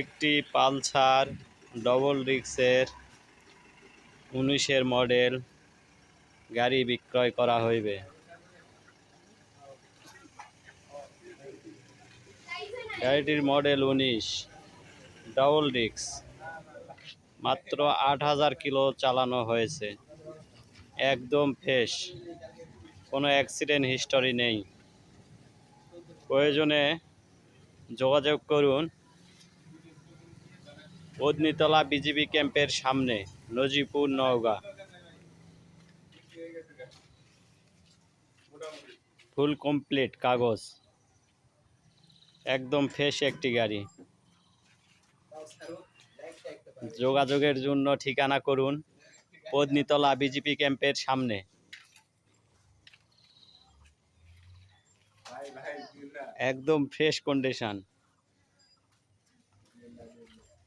একটি Pulsar double ডিক্সের উনিশের model গাড়ি বিক্রয় করা হইবে। গাড়িটির মডেল উনিশ, ডবল ডিক্স মাত্র আট হাজার কিলো চালানো হয়েছে। একদম ফ্রেশ। কোনো অ্যাক্সিডেন্ট হিস্টোরি নেই। প্রয়োজনে যোগাযোগ করুন। পদ্নীতলা বিজিবি ক্যাম্পের সামনে নজিপুর নওগাঁ। ফুল কমপ্লিট কাগজ। একদম ফ্রেশ একটি গাড়ি। যোগাযোগের জন্য ঠিকানা করুন পদ্নীতলা বিজিপি ক্যাম্পের সামনে। একদম ফ্রেশ কন্ডিশন।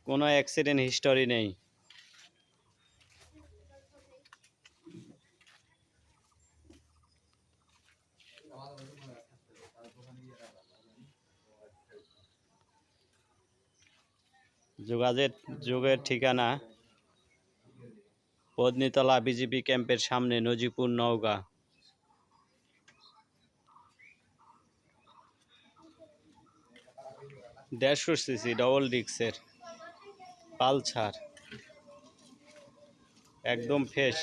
কোনো অ্যাক্সিডেন্ট হিস্টোরি নেই। যোগাযোগ, যোগের ঠিকানা পদ্নীতলা বিজিপি ক্যাম্পের সামনে, নজিপুর নওগাঁ। দেড়শো সিসি ডবল ডিক্সের পালসার একদম ফ্রেশ